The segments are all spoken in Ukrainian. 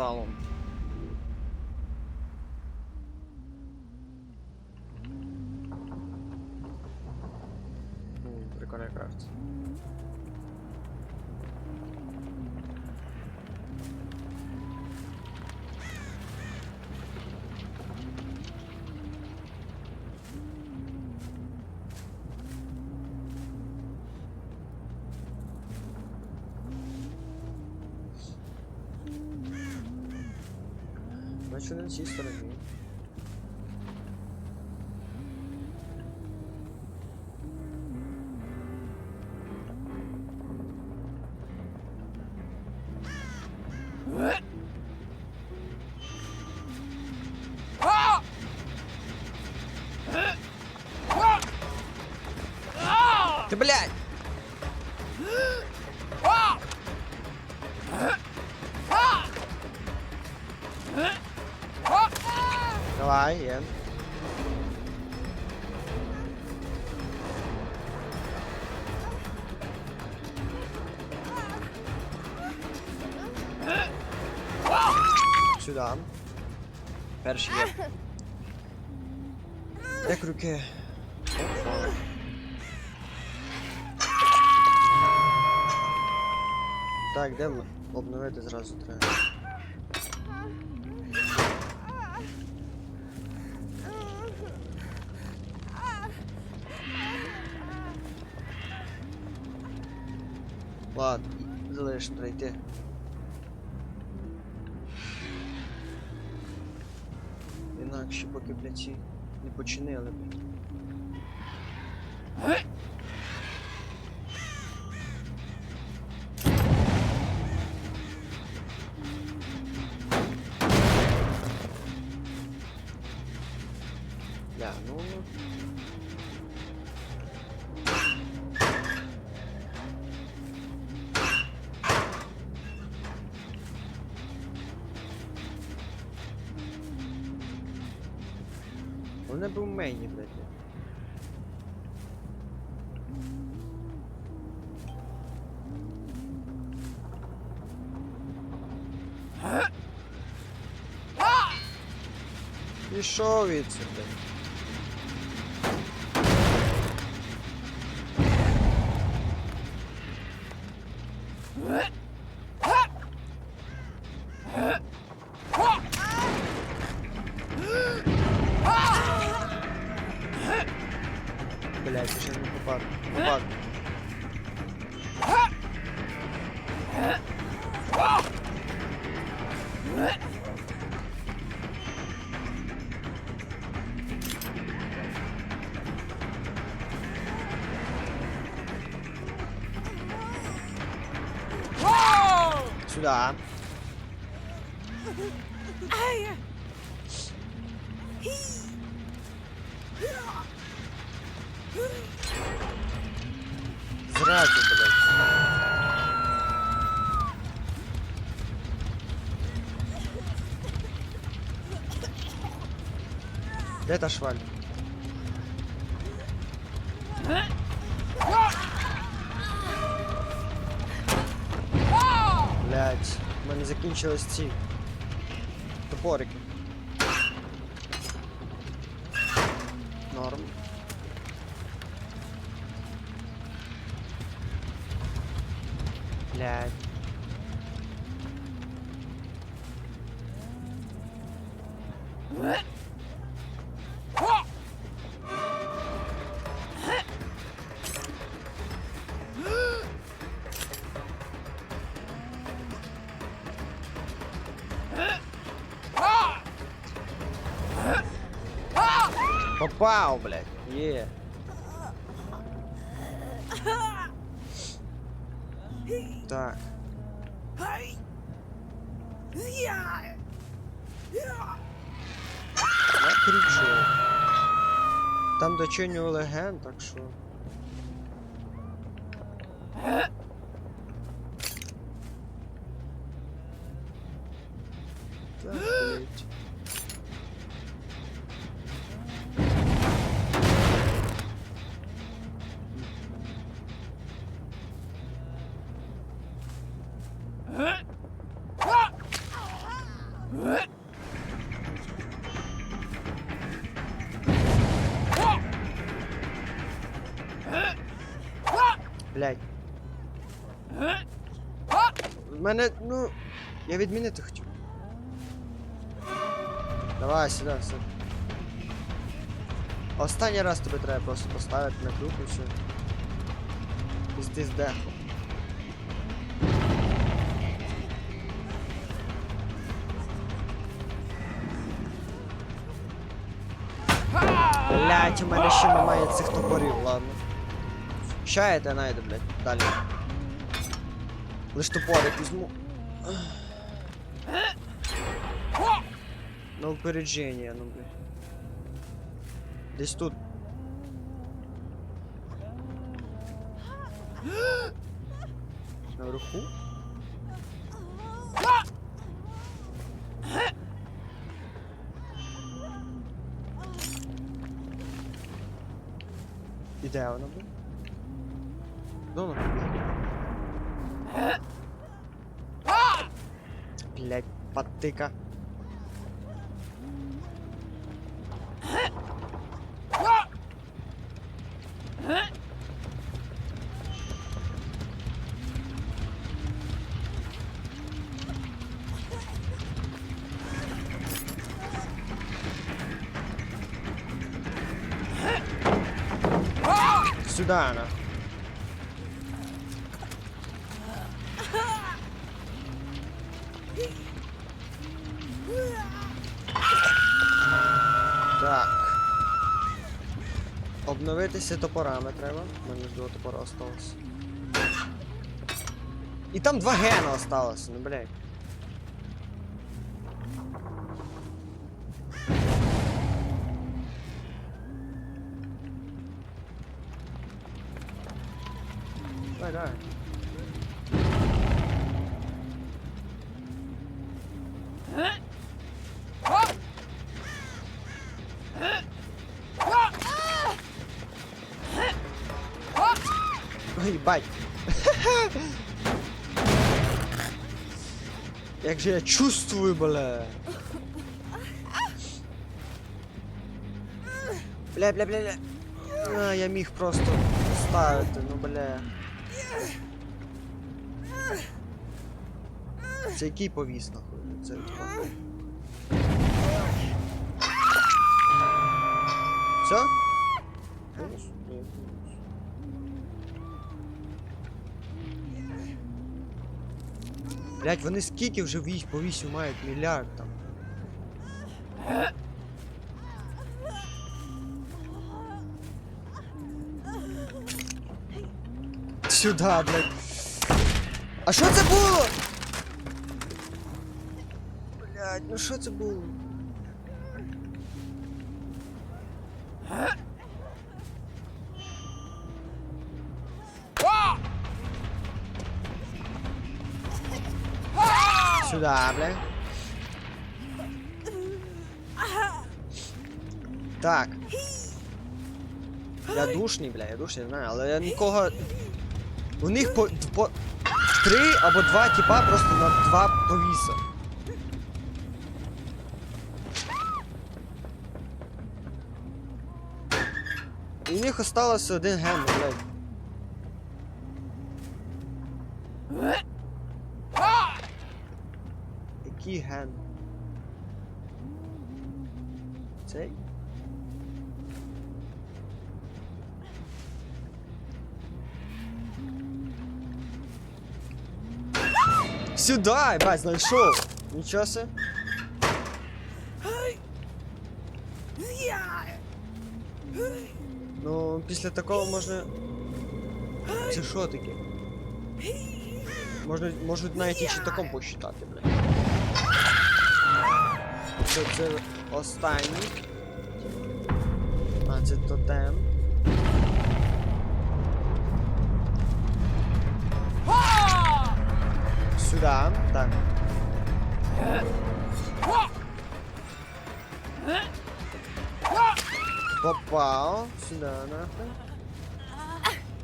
салом. М, Прикольна карта. şunun şeyi sorayım. Давай, є. Сюда. Перший є. Як руки. Так, де ми? Обновити зразу треба. Залишимо. Інакше поки бляці не починили б. Пішов від Зразу, блядь. Де та шваль? Блять, в мене закінчились ці топорики. Попав, блядь. Є. Так. Я кричу. Там дочиню легенд, так що. Мене, ну. Я відмінити хотів. Давай, сюди, сюди. Останній раз тобі треба просто поставити на круг і все. Пізди здехло. Блять, у мене ще немає цих топорів, ладно. Ща я те найду, блять, далі. Лиш топорик візьму. На упередження, ну блядь. Десь тут. Наверху? І де вона буде? Де вона побігла? Обновитися топорами треба. У мене ж два топора осталось. І там два гена осталось, ну блядь. Ой, бать. Як же я чувствую, бля. Бля, бля, бля, бля. А, я міг просто ставити, ну бля. Це який повіс нахуй? Це. Все? Блять, вони скільки вже вісь по вісю мають мільярд там. Сюда, блядь. А що це було? Блядь, ну що це було? Бля. Так. Я душний, бля, я душний, знаю, але я нікого. У них по, по три або два типа просто на два повіса. У них осталось один ген, блядь. Який ген? Цей? Сюда, бать, знайшов. Нічого се. Ну, після такого можна. Це що таке? Можна, можуть навіть і щитаком посчитати, бля. Це, це останній. А, це тотем. Сюда, так. Попав. Сюда, нахуй.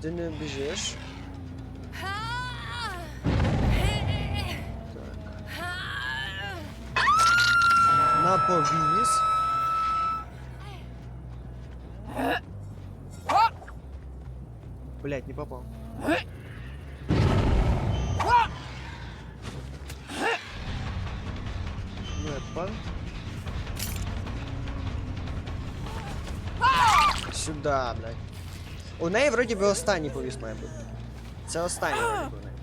Ти не біжиш. На повіс. Блять, не попав. Ну, я пан. Сюда, блядь. У неї вроді би останній повіс має бути. Це останній вроді би у неї.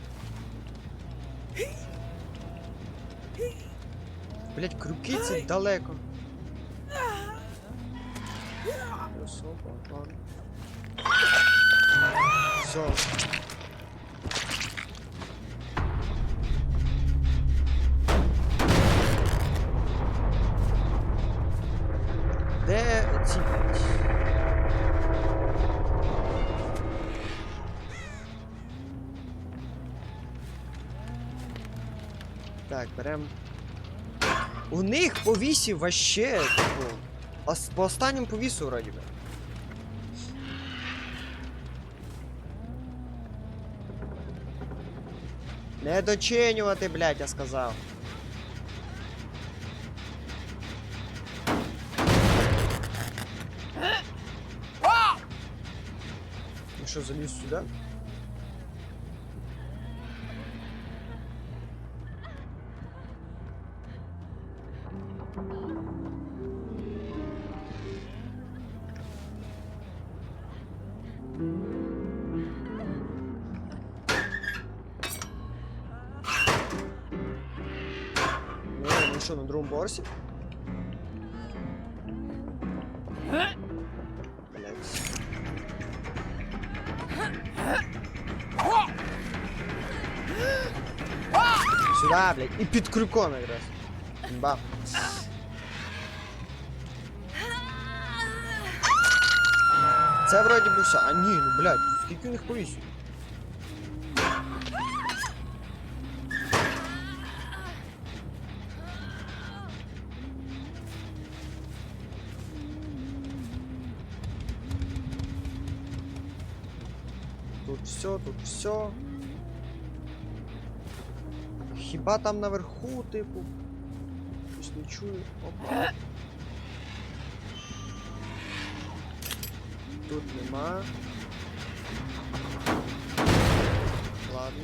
Блять, крюки це далеко. Все. Них повісів вообще, типу. ос- По останньому повісу вроді би. Не дочинювати, блядь, я сказав. Ну що, заліз сюди? Сюда, блядь, і під крюком якраз. Бам. Це вроді би все. А ні, ну блядь, скільки у них повісів? Тут все, тут все. Хіба там наверху, типу? Щось не чую. Опа. Тут нема. Ладно.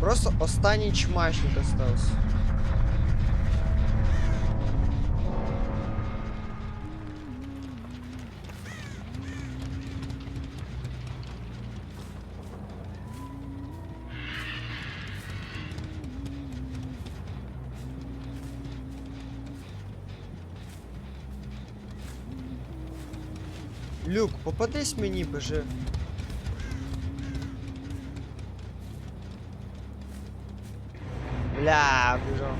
Просто останній чмачник остався. Люк, попадись мені, боже. Бля, біжав.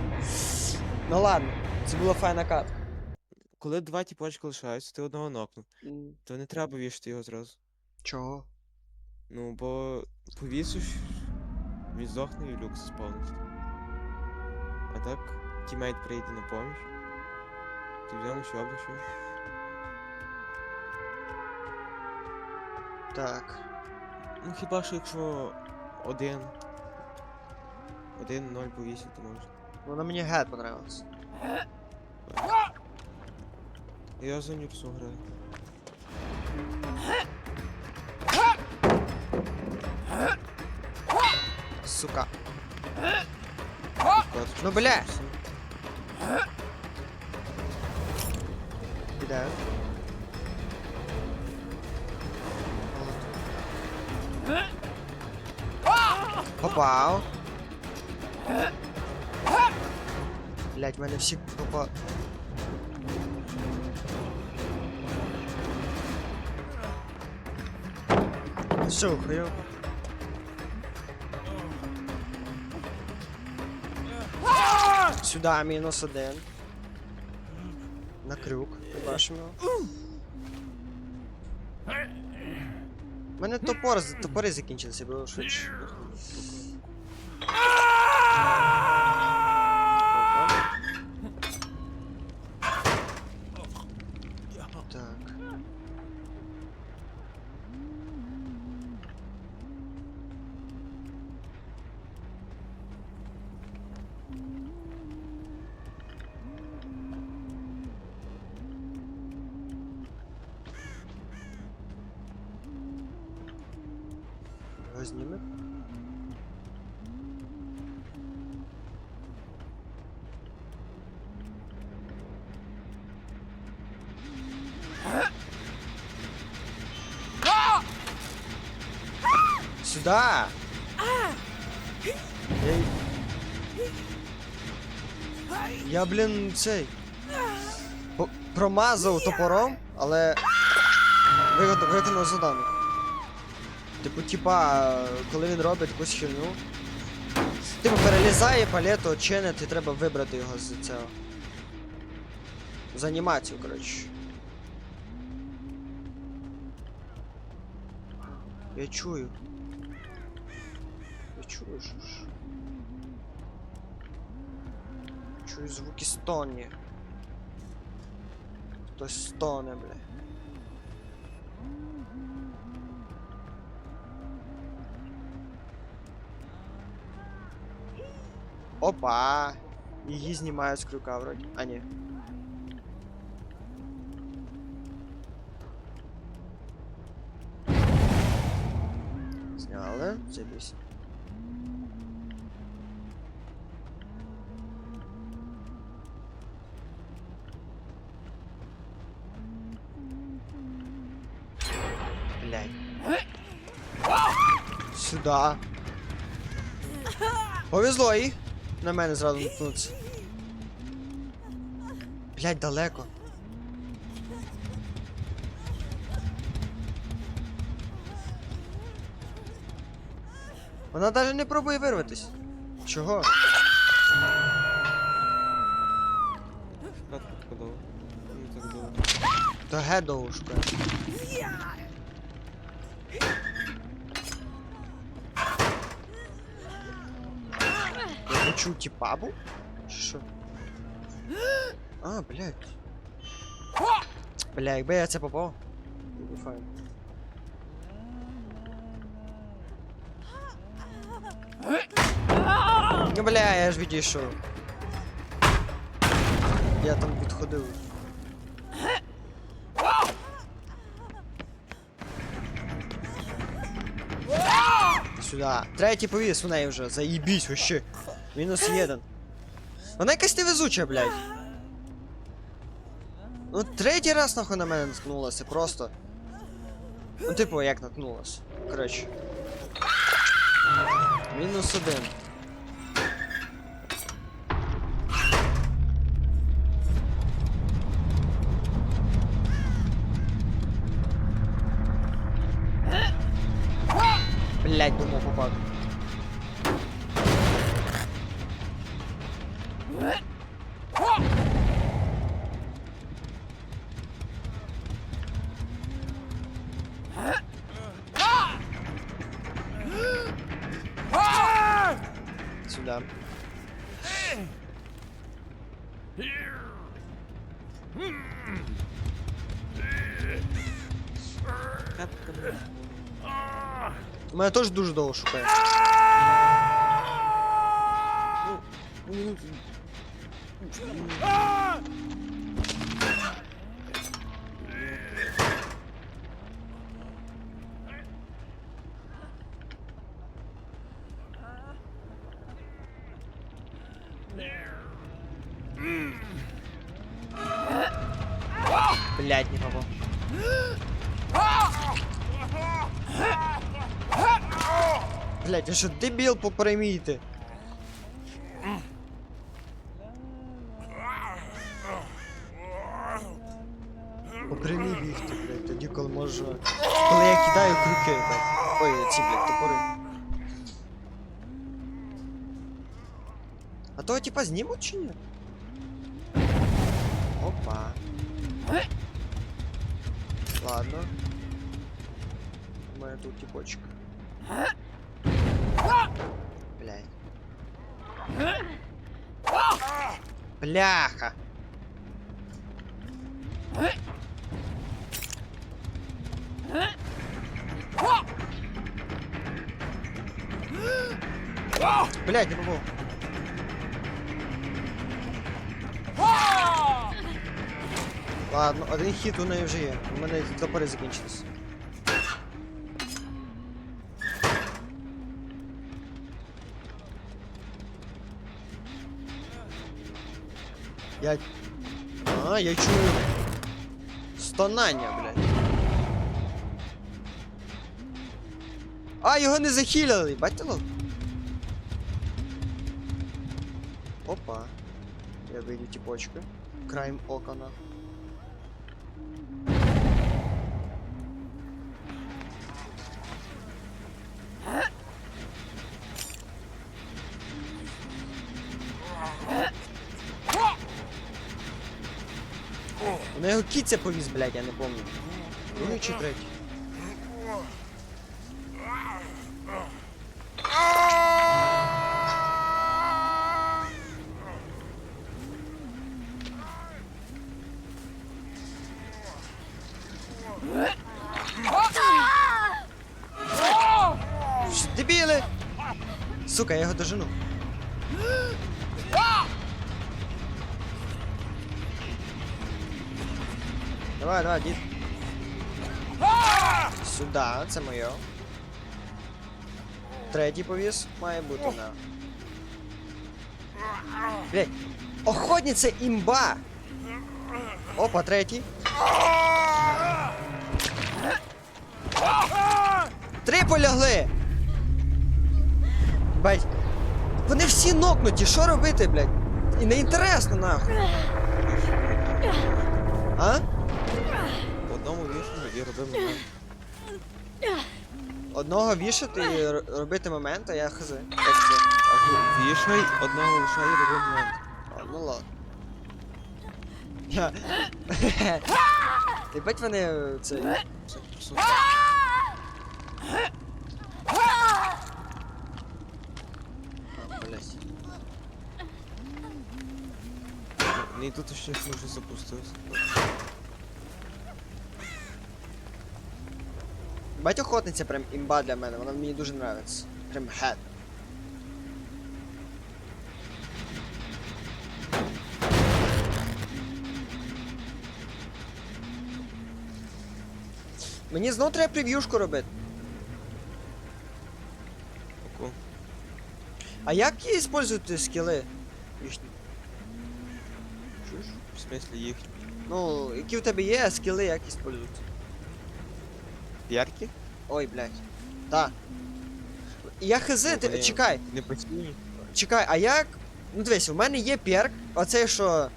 Ну ладно, це була файна катка. Коли два тіпочки лишаються, ти одного нокнув, то не треба вішати його зразу. Чого? Ну, бо повісиш, він здохне і люк заспавниться. А так, тімейт прийде на поміч. Ти взяв ще обличчя. Так. Ну хіба що якщо один. Один-ноль повісить, то можна. Вона мені гет понравилась. Я за Нюрсу граю. Сука. Ну, бля. всі. Попав. Блять, мене всі попа. Що, охуєв? Сюда мінус один. На крюк, бачимо. У мене топор, топори закінчилися, було швидше. Опа. Так. Його зніме? Сюда! Я... Я, блін, цей. Промазав топором, але. Вигод- Виконав задану. Типу, типа, коли він робить якусь херню. Типу, перелізає палету, чинить, і треба вибрати його з цього. З анімацію, коротше. Я чую. Я чую, що ж. Чую звуки стоні. Хтось стоне, бля. Опа! Її знімають з крюка вроді. А ні. Зняли, забісь. Блядь. Сюда. Повезло їй. На мене зразу наткнуться. Блядь, далеко. Вона навіть не пробує вирватись. Чого? Довго. Та ге довго шукає. Я почув тіпа був? Чи що? А, блядь. Бля, якби я це попав. було б файно. Ну, бля, я ж відійшов. Я там відходив. Сюда. Третій повіс у неї вже. Заїбісь вообще. Мінус один. Вона якась невезуча, блядь. Ну, третій раз нахуй на мене наткнулася, просто. Ну, типу, як наткнулася. Коротше. Мінус один. Мене теж дуже довго шукає. Блять, не попал. Блять, я що дебіл попримійте? Блять, не попал. Ладно, один хід у неї вже є. У мене запори закінчились. Я... А, я чую. Стонання, блядь. А, його не захилили, бачите лов? Опа. Я вийду тіпочки. Краєм ока нахуй. На його кіця повіз, блядь, я не помню. Другий чи третій? Дебіли! Сука, я його дожену. Давай, дід. Сюда, це моє. Третій повіс має бути на. Блять. Охотниця імба! Опа, третій. Три полягли! Бать. Вони всі нокнуті, що робити, блядь? І не інтересно, нахуй. А? Момент. Одного вішати і р- робити момент, а я хз. Як це? А вішай, одного лишай і робив момент. А, ну ладно. Я... Ти бать вони е, це. Це просто А, блядь. Ну і тут ще може запустився. Бать охотниця прям імба для мене, вона мені дуже нравиться. Прям хет. Мені знов треба прев'юшку робити. Оку. А як використовувати скіли? їхні? Чуєш? В смислі їхні. Ну, які в тебе є а скіли, як використовуються? Яркі? Ой, блядь. Да. Я хз, Ну, ти, чекай, Не постійні. чекай, а як. Ну дивись, у мене є перк, оцей, що.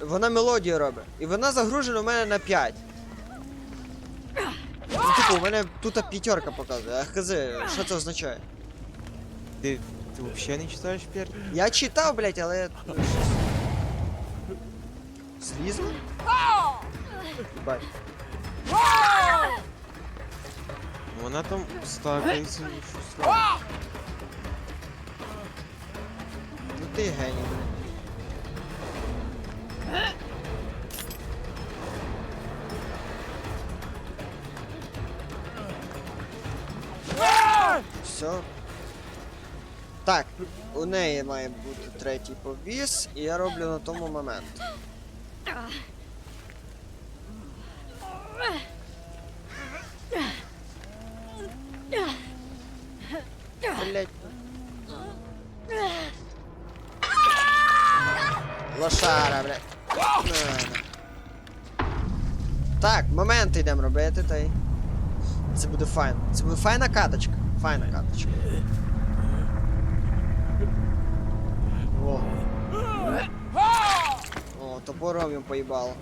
Вона мелодію робить. І вона загружена у мене на 5. Ну, типу, у мене тут п'ятерка показує, а хз, що це означає? Ти, ти взагалі не читаєш пір? Я читав, блядь, але. Слізло? Бать. Вона там стакається. Ну ти геній. Все. Так, у неї має бути третій повіс, і я роблю на тому момент. Блять. Лошара, блядь. Так, моменти йдемо робити, та й. Це буде файн. Це буде файна каточка. Файна каточка. О. О, топором їм поїбало.